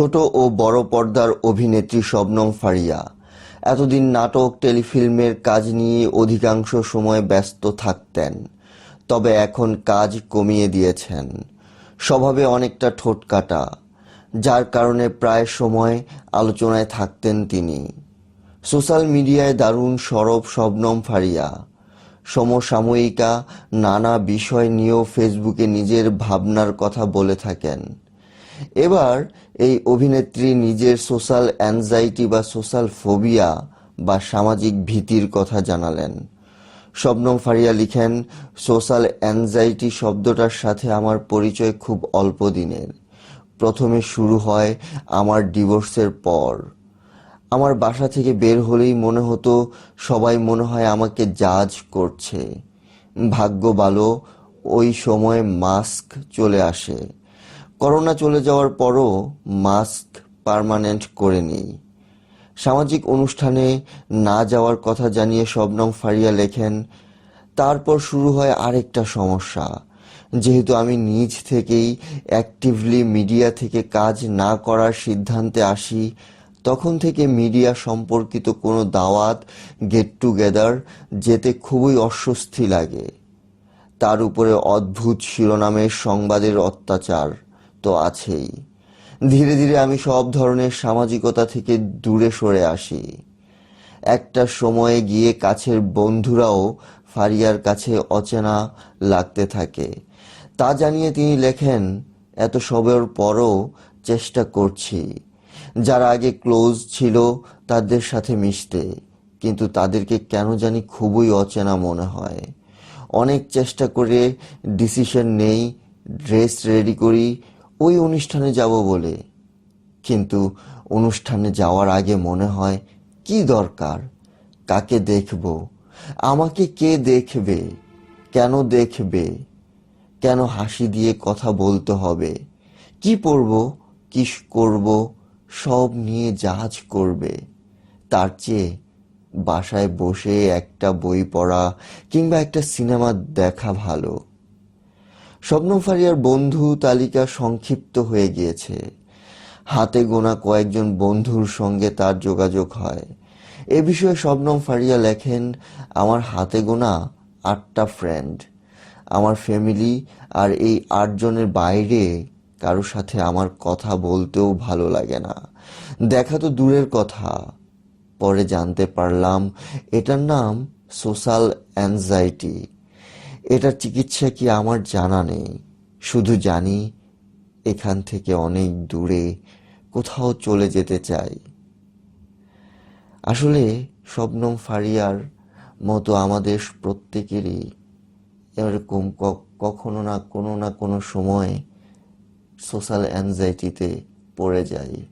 ছোট ও বড় পর্দার অভিনেত্রী শবনম ফারিয়া। এতদিন নাটক, টেলিফিল্মের কাজ নিয়ে অধিকাংশ সময় ব্যস্ত থাকতেন, তবে এখন কাজ কমিয়ে দিয়েছেন। স্বভাবে অনেকটা ঠোঁটকাটা যার কারণে প্রায় সময় আলোচনায় থাকতেন তিনি। সোশ্যাল মিডিয়ায় দারুণ সরব শবনম ফারিয়া। সমসাময়িকা নানা বিষয় নিয়েও ফেসবুকে নিজের ভাবনার কথা বলে থাকেন। এবার এই অভিনেত্রী নিজের সোশ্যাল অ্যাংজাইটি বা সোশ্যাল ফোবিয়া বা সামাজিক ভীতির কথা জানালেন। শবনম ফারিয়া লিখেন, সোশ্যাল অ্যাংজাইটি শব্দটার সাথে আমার পরিচয় খুব অল্প দিনের। প্রথমে শুরু হয় আমার ডিভোর্সের পর। আমার বাসা থেকে বের হলেই মনে হতো সবাই মনে হয় আমাকে জাজ করছে। ভাগ্য ভালো, ওই সময় মাস্ক চলে আসে। করোনা চলে যাওয়ার পরও মাস্ক পার্মানেন্ট করে নিই। সামাজিক অনুষ্ঠানে না যাওয়ার কথা জানিয়ে শবনম ফারিয়া লেখেন, তারপর শুরু হয় আরেকটা সমস্যা। যেহেতু আমি নিজ থেকেই অ্যাক্টিভলি মিডিয়া থেকে কাজ না করার সিদ্ধান্তে আসি, তখন থেকে মিডিয়া সম্পর্কিত কোনো দাওয়াত গেট টুগেদার যেতে খুবই অস্বস্তি লাগে। তার উপরে অদ্ভুত শিরোনামের সংবাদের অত্যাচার। তো আছেই। ধীরে ধীরে আমি সব ধরনের সামাজিকতা থেকে দূরে সরে আসি। একটা সময়ে গিয়ে কাছের বন্ধুরাও ফারিয়ার কাছে অচেনা লাগতে থাকে। তা জানিয়ে তিনি লেখেন, এত সবের পরও চেষ্টা করছি। যারা আগে ক্লোজ ছিল তাদের সাথে মিশতে, কিন্তু তাদেরকে কেন জানি খুবই অচেনা মনে হয়। অনেক চেষ্টা করে ডিসিশন নেই, ড্রেস রেডি করি ওই অনুষ্ঠানে যাব বলে। কিন্তু অনুষ্ঠানে যাওয়ার আগে মনে হয়, কি দরকার? কাকে দেখব? আমাকে কে দেখবে? কেন দেখবে? কেন হাসি দিয়ে কথা বলতে হবে? কি পরব? কি করব? সব নিয়ে জাহাজ করবে। তার চেয়ে বাসায় বসে একটা বই পড়া কিংবা একটা সিনেমা দেখা ভালো। শবনম ফারিয়ার বন্ধু তালিকা সংক্ষিপ্ত হয়ে গিয়েছে। হাতে গোনা কয়েকজন বন্ধুর সঙ্গে তার যোগাযোগ হয়। এ বিষয়ে শবনম ফারিয়া লেখেন, আমার হাতে গোনা আটটা ফ্রেন্ড আমার ফ্যামিলি আর এই আটজনের বাইরে কারোর সাথে আমার কথা বলতেও ভালো লাগে না। দেখা তো দূরের কথা, পরে জানতে পারলাম এটার নাম সোশ্যাল অ্যাংজাইটি এটার চিকিৎসা কি আমার জানা নেই? শুধু জানি এখান থেকে অনেক দূরে কোথাও চলে যেতে চাই। আসলে শবনম ফারিয়ার মতো আমাদের প্রত্যেকেরই এরকম কখনো না কোনো না কোনো সময় সোশ্যাল অ্যাংজাইটিতে পড়ে যাই।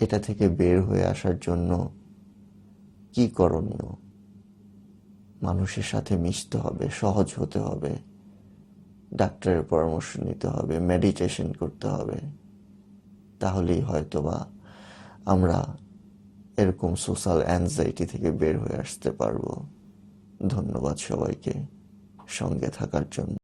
এটা থেকে বের হয়ে আসার জন্য কি করণীয়? মানুষের সাথে মিশতে হবে, সহজ হতে হবে, ডাক্তারের পরামর্শ নিতে হবে মেডিটেশন করতে হবে, তাহলেই হয়তোবা আমরা এরকম সোশ্যাল অ্যাংজাইটি থেকে বের হয়ে আসতে পারব। ধন্যবাদ সবাইকে সঙ্গে থাকার জন্য।